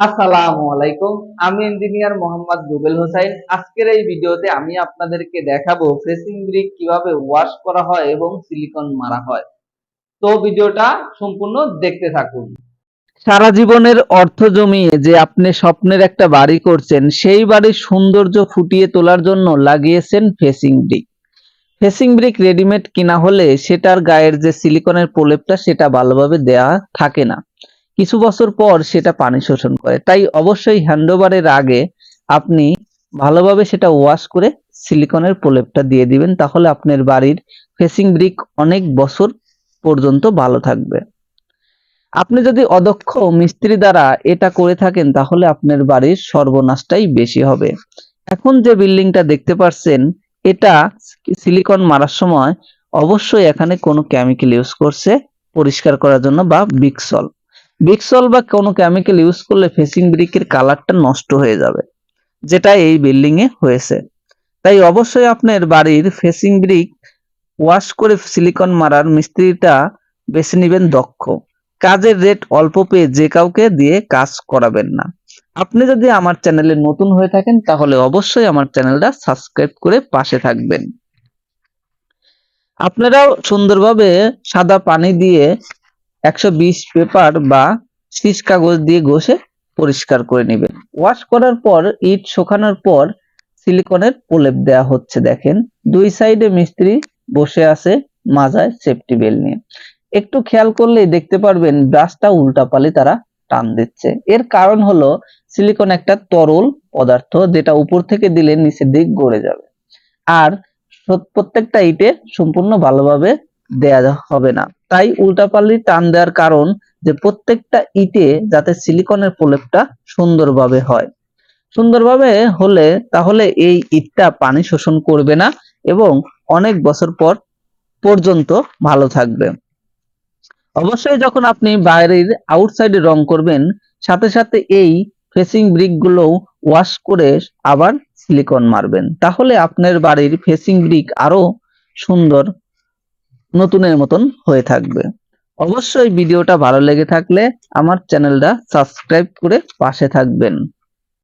আসসালামু আলাইকুম। আমি ইঞ্জিনিয়ার মোহাম্মদ রুবেল হোসাইন। আজকের এই ভিডিওতে আমি আপনাদেরকে দেখাবো ফেসিং ব্রিক কীভাবে ওয়াশ করা হয় এবং সিলিকন মারা হয়। তো ভিডিওটা সম্পূর্ণ দেখতে থাকুন। সারা জীবনের অর্থ জমিয়ে যে আপনি স্বপ্নের একটা বাড়ি করছেন, সেই বাড়ির সৌন্দর্য ফুটিয়ে তোলার জন্য লাগিয়েছেন facing brick. Facing brick readymade কিনা হলে সেটার গায়ের যে সিলিকনের প্রলেপটা, সেটা ভালোভাবে দেয়া থাকে না। কিছু বছর পর সেটা পানি শোষণ করে। তাই অবশ্যই হ্যান্ডওভারের আগে আপনি ভালোভাবে সেটা ওয়াশ করে সিলিকনের প্রলেপটা দিয়ে দিবেন, তাহলে আপনার বাড়ির ফেসিং ব্রিক অনেক বছর পর্যন্ত ভালো থাকবে। আপনি যদি অদক্ষ মিস্ত্রি দ্বারা এটা করে থাকেন, তাহলে আপনার বাড়ির সর্বনাশটাই বেশি হবে। এখন যে বিল্ডিংটা দেখতে পাচ্ছেন এটা সিলিকন মারার সময় অবশ্যই এখানে কোনো কেমিক্যাল ইউজ করছে পরিষ্কার করার জন্য বা বিক্সল। বিক্সল বা কোনো কেমিক্যাল ইউজ করলে ফেসিং ব্রিকের কালারটা নষ্ট হয়ে যাবে, যেটা এই বিল্ডিং এ হয়েছে। তাই অবশ্যই আপনার বাড়ির ফেসিং ব্রিক ওয়াশ করে সিলিকন মারার মিস্ত্রিটা বেছে নেবেন দক্ষ। কাজের রেট অল্প পেয়ে যে কাউকে দিয়ে কাজ করাবেন না। আপনি যদি আমার চ্যানেলে নতুন হয়ে থাকেন, তাহলে অবশ্যই আমার চ্যানেলটা সাবস্ক্রাইব করে পাশে থাকবেন। আপনারাও সুন্দরভাবে সাদা পানি দিয়ে একশো বিশ পেপার বা শীষ কাগজ দিয়ে ঘষে পরিষ্কার করে নেবেন। ওয়াশ করার পর ইট শুকানোর পর সিলিকনের প্রলেপ দেয়া হচ্ছে, দেখেন। দুই সাইডে মিস্ত্রি বসে আছে মাজায় সেফটি বেল নিয়ে। একটু খেয়াল করলেই দেখতে পারবেন ব্রাশটা উল্টাপালি তারা টান দিচ্ছে। এর কারণ হলো সিলিকন একটা তরল পদার্থ যেটা উপর থেকে দিলে নিচের দিক গড়ে যাবে। আর প্রত্যেকটা ইটে সম্পূর্ণ ভালোভাবে দেয়া হবে না। তাই উল্টাপাল্লি টান দেওয়ার কারণ যে প্রত্যেকটা ইটে যাতে সিলিকনের প্রলেপটা সুন্দরভাবে হয়। সুন্দরভাবে হলে তাহলে এই ইটটা পানি শোষণ করবে না এবং অনেক বছর পর পর্যন্ত ভালো থাকবে। অবশ্যই যখন আপনি বাইরের আউটসাইডে রং করবেন, সাথে সাথে এই ফেসিং ব্রিকগুলো ওয়াশ করে আবার সিলিকন মারবেন। তাহলে আপনার বাড়ির ফেসিং ব্রিক আরও সুন্দর নতুনের মতন হয়ে থাকবে। অবশ্যই ভিডিওটা ভালো লেগে থাকলে আমার চ্যানেলটা সাবস্ক্রাইব করে পাশে থাকবেন।